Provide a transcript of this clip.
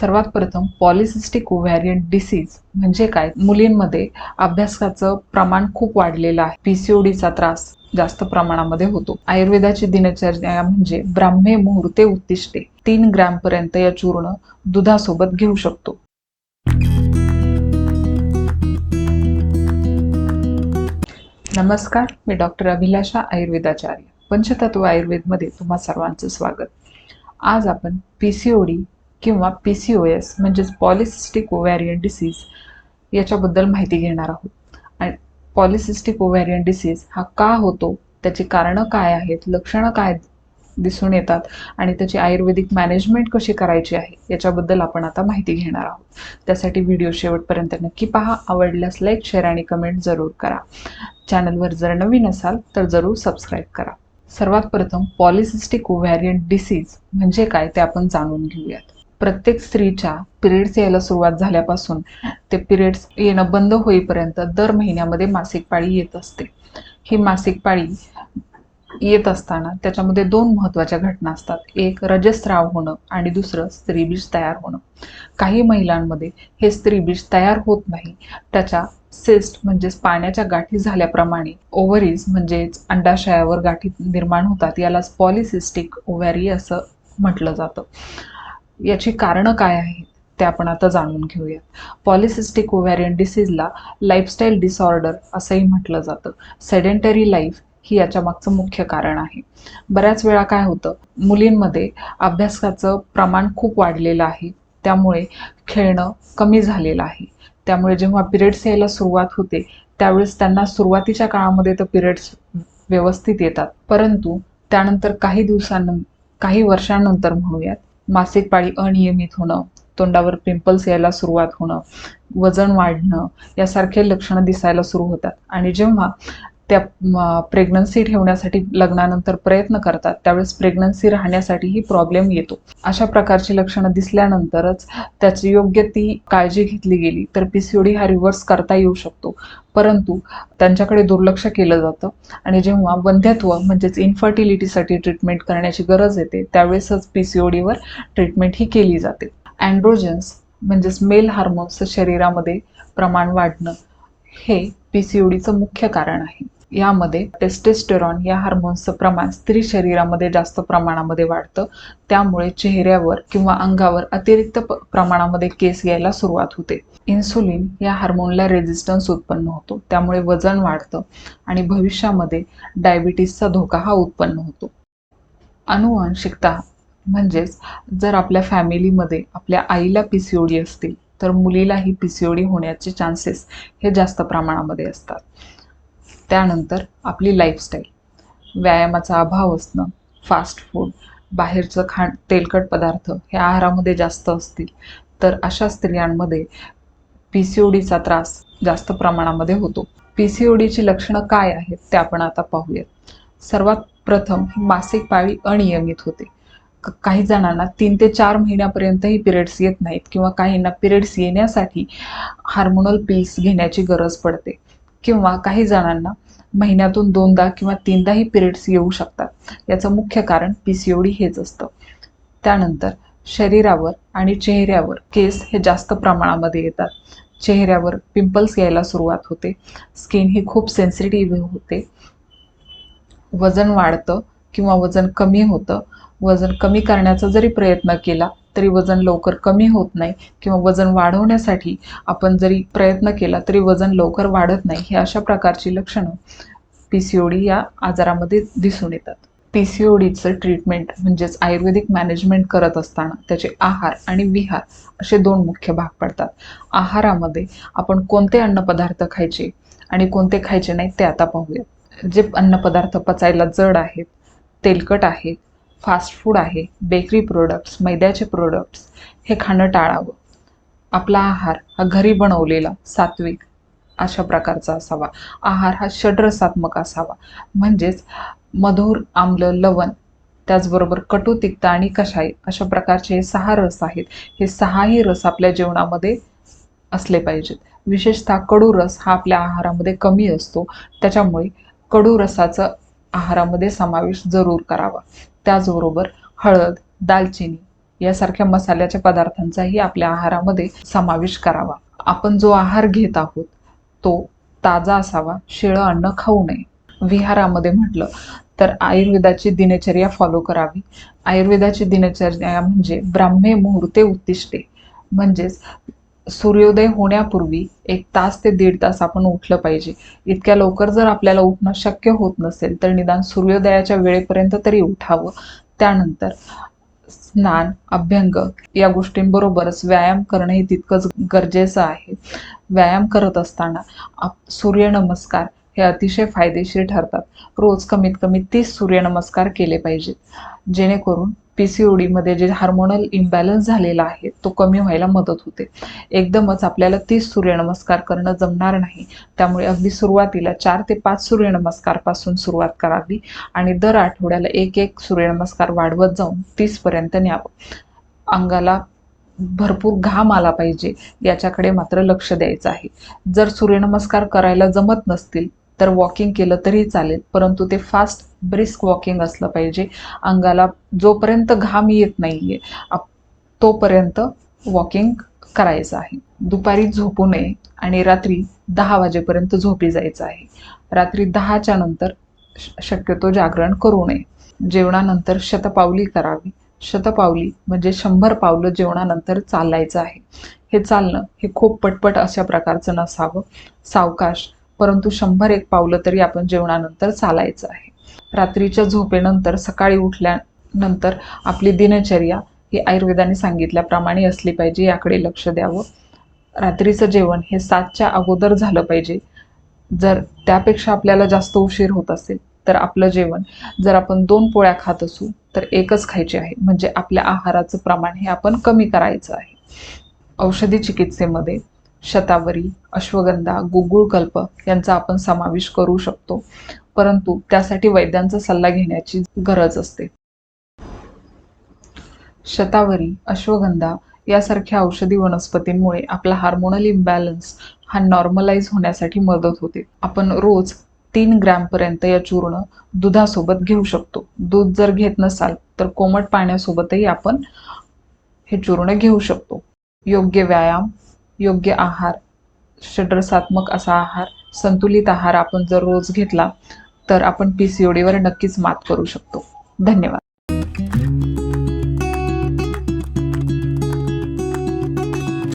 सर्वात प्रथम polycystic ovarian disease म्हणजे काय? मुलींमध्ये अभ्यासाचं प्रमाण खूप वाढलेलं आहे. पीसीओडीचा त्रास जास्त प्रमाणामध्ये होतो. आयुर्वेदाची दिनचर्या म्हणजे ब्राह्मे मुहूर्ते उद्दिष्टे. तीन ग्रॅम पर्यंत या चूर्ण दुधासोबत घेऊ शकतो. नमस्कार मी डॉक्टर अभिलाषा आयुर्वेदाचार्य. पंचतत्व आयुर्वेदमध्ये तुम्हा सर्वांचं स्वागत. आज आपण पी सी ओ डी किंवा पी सी ओ एस म्हणजेच पॉलिसिस्टिक ओव्हॅरियन डिसीज याच्याबद्दल माहिती घेणार आहोत. आणि पॉलिसिस्टिक ओव्हॅरियन डिसीज हा का होतो? त्याची कारणं काय आहेत? लक्षणं काय दिसून येतात? आणि त्याची आयुर्वेदिक मॅनेजमेंट कशी करायची आहे? याच्याबद्दल आपण आता माहिती घेणार आहोत. त्यासाठी व्हिडिओ शेवटपर्यंत नक्की पहा. आवडल्यास लाईक शेअर आणि कमेंट जरूर करा. चॅनलवर जर नवीन असाल तर जरूर सबस्क्राईब करा. सर्वात प्रथम पॉलिसिस्टिक ओव्हॅरियन डिसीज म्हणजे काय? ते आपण जाणून घेऊयात. प्रत्येक स्त्रीच्या पिरियड्स यायला सुरुवात झाल्यापासून ते पिरियड्स येणं बंद होईपर्यंत दर महिन्यामध्ये मासिक पाळी येत असते. ही मासिक पाळी येत असताना त्याच्यामध्ये दोन महत्त्वाच्या घटना असतात. एक रजस्राव होणं आणि दुसरं स्त्रीबीज तयार होणं. काही महिलांमध्ये हे स्त्रीबीज तयार होत नाही. त्याच्या सिस्ट म्हणजेच पाण्याच्या गाठी झाल्याप्रमाणे ओव्हरीज म्हणजेच अंडाशयावर गाठी निर्माण होतात. यालाच पॉलिसिस्टिक ओव्हॅरी असं म्हटलं जातं. याची कारणं काय आहेत ते आपण आता जाणून घेऊयात. पॉलिसिस्टिक ओव्हॅरियन डिसीजला लाईफस्टाईल डिसऑर्डर असंही म्हटलं जातं. सेडेंटरी लाईफ ही याच्या मागचं मुख्य कारण आहे. बऱ्याच वेळा काय होतं मुलींमध्ये अभ्यासाचं प्रमाण खूप वाढलेलं आहे. त्यामुळे खेळणं कमी झालेलं आहे. त्यामुळे जेव्हा पिरियड्स यायला सुरुवात होते त्यावेळेस त्यांना सुरुवातीच्या काळामध्ये तर पिरियड्स व्यवस्थित येतात. परंतु त्यानंतर काही दिवसांनंतर काही वर्षांनंतर म्हणूयात मासिक पाळी अनियमित होणं तोंडावर पिंपल्स यायला सुरुवात होणं वजन वाढणं यासारखे लक्षणं दिसायला सुरू होतात. आणि जेव्हा त्या प्रेग्नन्सी ठेवण्यासाठी लग्नानंतर प्रयत्न करतात. त्यावेळेस प्रेग्नन्सी राहण्यासाठीही प्रॉब्लेम येतो. अशा प्रकारची लक्षणं दिसल्यानंतरच त्याची योग्य ती काळजी घेतली गेली तर पीसीओडी हा रिव्हर्स करता येऊ शकतो. परंतु त्यांच्याकडे दुर्लक्ष केलं जातं आणि जेव्हा वंध्यत्व म्हणजेच इन्फर्टिलिटीसाठी ट्रीटमेंट करण्याची गरज येते त्यावेळेसच पीसीओडीवर ट्रीटमेंट ही केली जाते. अँड्रोजन्स म्हणजेच मेल हार्मोन्सचं शरीरामध्ये प्रमाण वाढणं हे पीसीओडीचं मुख्य कारण आहे. यामध्ये टेस्टेस्टेरॉन या हार्मोन्सचं प्रमाण स्त्री शरीरामध्ये जास्त प्रमाणामध्ये वाढतं. त्यामुळे चेहऱ्यावर किंवा अंगावर अतिरिक्त प्रमाणामध्ये केस यायला सुरुवात होते. इन्सुलिन या हार्मोनला रेझिस्टन्स उत्पन्न होतो. त्यामुळे वजन वाढतं आणि भविष्यामध्ये डायबिटीसचा धोका हा उत्पन्न होतो. अनुवांशिकता म्हणजेच जर आपल्या फॅमिलीमध्ये आपल्या आईला पी सी ओ डी असतील तर मुलीलाही पी सी ओ डी होण्याचे चान्सेस हे जास्त प्रमाणामध्ये असतात. त्यानंतर आपली लाईफस्टाईल व्यायामाचा अभाव असणं फास्ट फूड बाहेरचं खाण तेलकट पदार्थ हे आहारामध्ये जास्त असतील. तर अशा स्त्रियांमध्ये पी सी ओ डीचा त्रास जास्त प्रमाणामध्ये होतो. पी सी ओ डीची लक्षणं काय आहेत ते आपण आता पाहूयात. सर्वात प्रथम मासिक पाळी अनियमित होते. काही जणांना तीन ते चार महिन्यापर्यंतही पिरियड्स येत नाहीत किंवा काहींना पिरियड्स येण्यासाठी हार्मोनल पिल्स घेण्याची गरज पडते. किंवा काही जणांना महिन्यातून दोनदा किंवा तीनदाही पिरियड्स येऊ शकतात. याचं मुख्य कारण पी सी ओ डी हेच असतं. त्यानंतर शरीरावर आणि चेहऱ्यावर केस हे जास्त प्रमाणामध्ये येतात. चेहऱ्यावर पिंपल्स यायला सुरुवात होते. स्किन ही खूप सेन्सिटिव्ह होते. वजन वाढतं किंवा वजन कमी होतं. वजन कमी करण्याचा जरी प्रयत्न केला तरी वजन लवकर कमी होत नाही किंवा वजन वाढवण्यासाठी आपण जरी प्रयत्न केला तरी वजन लवकर वाढत नाही हे अशा प्रकारची लक्षणं पी सी ओ डी या आजारामध्ये दिसून येतात. पी सी ओ डीचं ट्रीटमेंट म्हणजेच आयुर्वेदिक मॅनेजमेंट करत असताना त्याचे आहार आणि विहार असे दोन मुख्य भाग पडतात. आहारामध्ये आपण कोणते अन्नपदार्थ खायचे आणि कोणते खायचे नाही ते आता पाहूयात. जे अन्नपदार्थ पचायला जड आहेत तेलकट आहेत फास्ट फूड आहे बेकरी प्रोडक्ट्स मैद्याचे प्रोडक्ट्स हे खाणं टाळावं. आपला आहार हा घरी बनवलेला सात्विक अशा प्रकारचा असावा. आहार हा षड्रसात्मक असावा. म्हणजेच मधुर आम्ल लवण त्याचबरोबर कटू तिक्त आणि कषाय अशा प्रकारचे हे सहा रस आहेत. हे सहाही रस आपल्या जेवणामध्ये असले पाहिजेत. विशेषतः कडू रस हा आपल्या आहारामध्ये कमी असतो. त्याच्यामुळे कडू रसाचा आहारामध्ये समावेश जरूर करावा. त्याचबरोबर हळद दालचिनी यासारख्या मसाल्याच्या पदार्थांचाही आपल्या आहारामध्ये समावेश करावा. आपण जो आहार घेत आहोत तो ताजा असावा शिळं अन्न खाऊ नये. विहारामध्ये म्हटलं तर आयुर्वेदाची दिनचर्या फॉलो करावी. आयुर्वेदाची दिनचर्या म्हणजे ब्राह्मे मुहूर्ते उत्तिष्ठे म्हणजेच सूर्योदय होण्यापूर्वी एक तास ते दीड तास आपण उठलं पाहिजे. इतक्या लवकर जर आपल्याला उठणं शक्य होत नसेल तर निदान सूर्योदयाच्या वेळेपर्यंत तरी उठावं. त्यानंतर स्नान अभ्यंग या गोष्टींबरोबरच व्यायाम करणं हे तितकंच गरजेचं आहे. व्यायाम करत असताना आप सूर्यनमस्कार हे अतिशय फायदेशीर ठरतात. रोज कमीत कमी तीस सूर्यनमस्कार केले पाहिजेत. जेणेकरून पी सी ओ डीमध्ये जे हार्मोनल इम्बॅलन्स झालेला आहे तो कमी व्हायला मदत होते. एकदमच आपल्याला तीस सूर्यनमस्कार करणं जमणार नाही. त्यामुळे अगदी सुरुवातीला चार ते पाच सूर्यनमस्कारपासून सुरुवात करावी आणि दर आठवड्याला एक एक सूर्यनमस्कार वाढवत जाऊन तीसपर्यंत न्यावं. अंगाला भरपूर घाम आला पाहिजे याच्याकडे मात्र लक्ष द्यायचं आहे. जर सूर्यनमस्कार करायला जमत नसतील तर वॉकिंग केलं तरी चालेल. परंतु ते फास्ट ब्रिस्क वॉकिंग असलं पाहिजे. अंगाला जोपर्यंत घाम येत नाहीये आप- तोपर्यंत वॉकिंग करायचं आहे. दुपारी झोपू नये आणि रात्री दहा वाजेपर्यंत झोपी जायचं आहे. रात्री दहाच्या नंतर श- शक्यतो जागरण करू नये. जेवणानंतर शतपावली करावी. शतपावली म्हणजे शंभर पावलं जेवणानंतर चालायचं आहे. हे चालणं हे खूप पटपट अशा प्रकारचं नसावं. सावकाश परंतु शंभर एक पावलं तरी आपण जेवणानंतर चालायचं आहे. रात्रीच्या झोपेनंतर सकाळी उठल्यानंतर आपली दिनचर्या ही आयुर्वेदाने सांगितल्याप्रमाणे असली पाहिजे याकडे लक्ष द्यावं. रात्रीचं जेवण हे सातच्या अगोदर झालं पाहिजे. जर त्यापेक्षा आपल्याला जास्त उशीर होत असेल तर आपलं जेवण जर आपण दोन पोळ्या खात असू तर एकच खायची आहे. म्हणजे आपल्या आहाराचं प्रमाण हे आपण कमी करायचं आहे. औषधी चिकित्सेमध्ये शतावरी अश्वगंधा गुगुळकल्प यांचा आपण समावेश करू शकतो. परंतु त्यासाठी वैद्यांचा सल्ला घेण्याची गरज असते. शतावरी अश्वगंधा यासारख्या औषधी वनस्पतींमुळे आपला हार्मोनल इम्बॅलन्स हा नॉर्मलाइज होण्यासाठी मदत होते. आपण रोज तीन ग्रॅमपर्यंत या चूर्ण दुधासोबत घेऊ शकतो. दूध जर घेत नसाल तर कोमट पाण्यासोबतही आपण हे चूर्ण घेऊ शकतो. योग्य व्यायाम योग्य आहार षड्रसात्मक असा आहार संतुलित आहार आपण जर रोज घेतला तर आपण पी सी ओ डीवर नक्कीच मात करू शकतो. धन्यवाद.